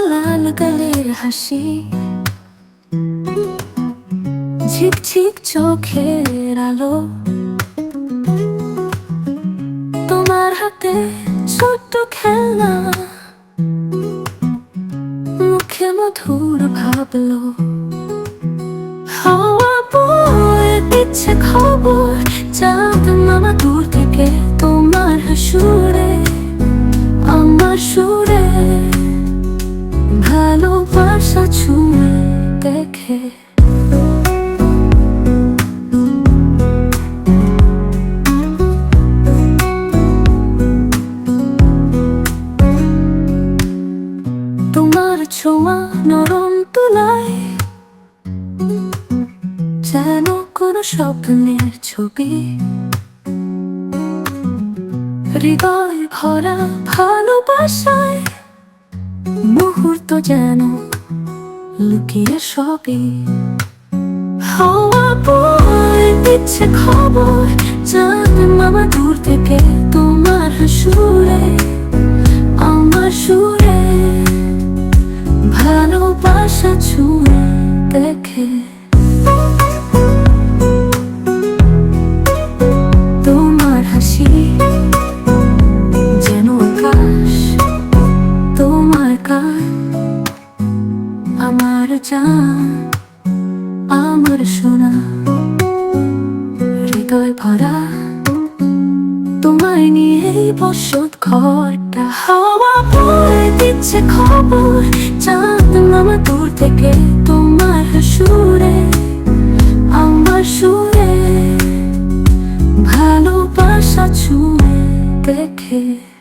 লাল গালের হাসি। ঝিকঝিক চোখের আলো। তোমার হাতে ছোট্ট খেলনা মুখে মধুর ভাবলো। হাওয়া বয়ে দিচ্ছে খবর, চাঁদ ছুঁয়ে দেখে। তোমার ছোঁয়া নরম তুলায় যেন কোনো স্বপ্নের ছবি। হৃদয় ভরা ভালোবাসায় মুহূর্ত যেন লুকিয়ে সবই। হাওয়া বয়ে, দিচ্ছে খবর। জান মামা দূর থেকে তোমার সুরে, আমার সুরে। ভালোবাসা ছুঁয়ে দেখে চান আমার সোনা। হৃদয় ভরা, তোমায় নিয়েই বসত ঘরটা। হাওয়া বয়ে দিচ্ছে খবর, চাঁদ মামা দূর থেকে তোমার সুরে। আমার সুরে, ভালোবাসা ছুঁয়ে দেখে।